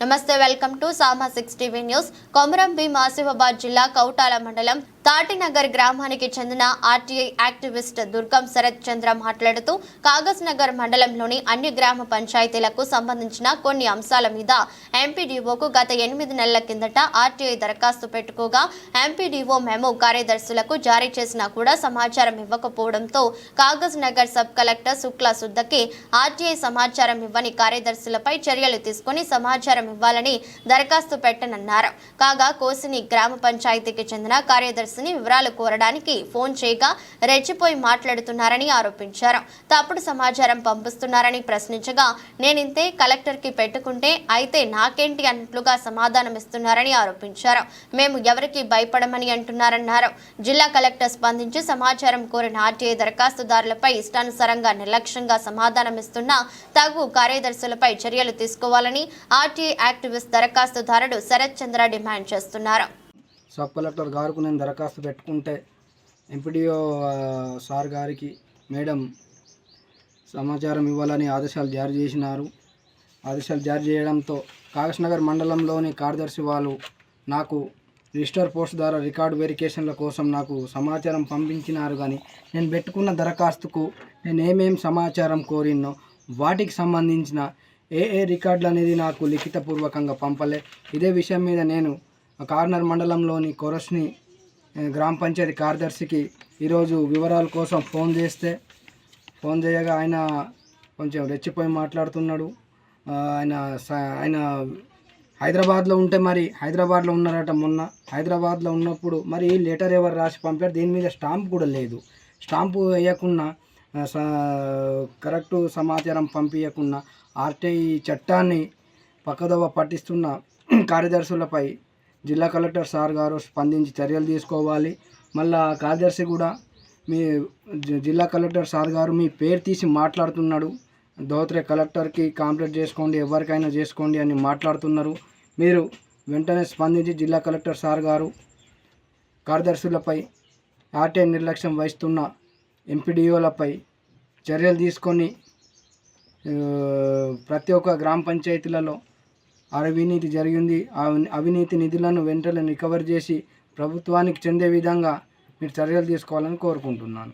నమస్తే welcome to Sama six TV news. Komaram Bheem Asifabad జిల్లా కౌటాల మండలం తాటినగర్ గ్రామానికి చెందిన ఆర్టీఐ యాక్టివిస్ట్ దుర్గం శరత్ చంద్ర మాట్లాడుతూ కాగజ్ నగర్ మండలంలోని అన్ని గ్రామ పంచాయతీలకు సంబంధించిన కొన్ని అంశాల మీద ఎంపీడీఓకు గత ఎనిమిది నెలల కిందట ఆర్టీఐ దరఖాస్తు పెట్టుకోగా ఎంపీడీఓ మెమో కార్యదర్శులకు జారీ చేసినా కూడా సమాచారం ఇవ్వకపోవడంతో Kagaznagar sub collector Shukla సుద్దకి ఆర్టీఐ సమాచారం ఇవ్వని కార్యదర్శులపై చర్యలు తీసుకుని సమాచారం ఇవ్వాలని దరఖాస్తు పెట్టనన్నారు. కాగా కోసిని గ్రామ పంచాయతీకి చెందిన కార్యదర్శి కార్యదర్శిని వివరాలు కోరడానికి ఫోన్ చేయగా రెచ్చిపోయి మాట్లాడుతున్నారని ఆరోపించారు. తప్పుడు సమాచారం పంపిస్తున్నారని ప్రశ్నించగా నేనింతే కలెక్టర్కి పెట్టుకుంటే అయితే నాకేంటి అన్నట్లుగా సమాధానం ఇస్తున్నారని ఆరోపించారు. మేము ఎవరికి భయపడమని అంటున్నారన్నారు. జిల్లా కలెక్టర్ స్పందించి సమాచారం కోరిన ఆర్టీఐ దరఖాస్తుదారులపై ఇష్టానుసారంగా నిర్లక్ష్యంగా సమాధానం ఇస్తున్న తగు కార్యదర్శులపై చర్యలు తీసుకోవాలని ఆర్టీఐ యాక్టివిస్ట్ దరఖాస్తుదారుడు శరత్ చంద్ర డిమాండ్ చేస్తున్నారు. సబ్ కలెక్టర్ గారికి నేను దరఖాస్తు పెట్టుకుంటే ఎంపీడీఓ సార్ గారికి మేడం సమాచారం ఇవ్వాలని ఆదేశాలు జారీ చేసినారు. ఆదేశాలు జారీ చేయడంతో కాగస్నగర్ మండలంలోని కార్యదర్శి వాళ్ళు నాకు రిజిస్టర్ పోస్ట్ ద్వారా రికార్డు వెరిఫికేషన్ల కోసం నాకు సమాచారం పంపించినారు కానీ నేను పెట్టుకున్న దరఖాస్తుకు నేను ఏమేం సమాచారం కోరినో వాటికి సంబంధించిన ఏ ఏ రికార్డులు అనేది నాకు లిఖితపూర్వకంగా పంపలే. ఇదే విషయం మీద నేను కార్నర్ మండలంలోని కొరస్ని గ్రామ పంచాయతీ కార్యదర్శికి ఈరోజు వివరాల కోసం ఫోన్ చేస్తే ఫోన్ చేయగా ఆయన కొంచెం రెచ్చిపోయి మాట్లాడుతున్నాడు. ఆయన స- ఆయన హైదరాబాద్లో ఉంటే మరి హైదరాబాద్లో ఉన్నారట మొన్న. హైదరాబాద్లో ఉన్నప్పుడు మరి లెటర్ ఎవరు రాసి పంపారు? దీని మీద స్టాంప్ కూడా లేదు. స్టాంపు వేయకుండా ఆ, కరెక్టు సమాచారం పంపించకుండా ఆర్టీఐ చట్టాన్ని పక్కదవ పట్టిస్తున్న కార్యదర్శులపై జిల్లా కలెక్టర్ సార్ గారు స్పందించి చర్యలు తీసుకోవాలి. మళ్ళా కార్యదర్శి కూడా మీ జి- జిల్లా కలెక్టర్ సార్ గారు మీ పేరు తీసి మాట్లాడుతున్నాడు. దోత్రే కలెక్టర్కి కాంప్లైంట్ చేసుకోండి ఎవరికైనా చేసుకోండి అని మాట్లాడుతున్నారు. మీరు వెంటనే స్పందించి జిల్లా కలెక్టర్ సార్ గారు కార్యదర్శులపై ఆర్టీఐ నిర్లక్ష్యం వహిస్తున్న ఎంపీడీఓలపై చర్యలు తీసుకొని ప్రతి ఒక్క గ్రామ పంచాయతీలలో అవినీతి జరిగింది. ఆ అవినీతి నిధులను వెంటనే రికవర్ చేసి ప్రభుత్వానికి చెందే విధంగా మీరు చర్యలు తీసుకోవాలని కోరుకుంటున్నాను.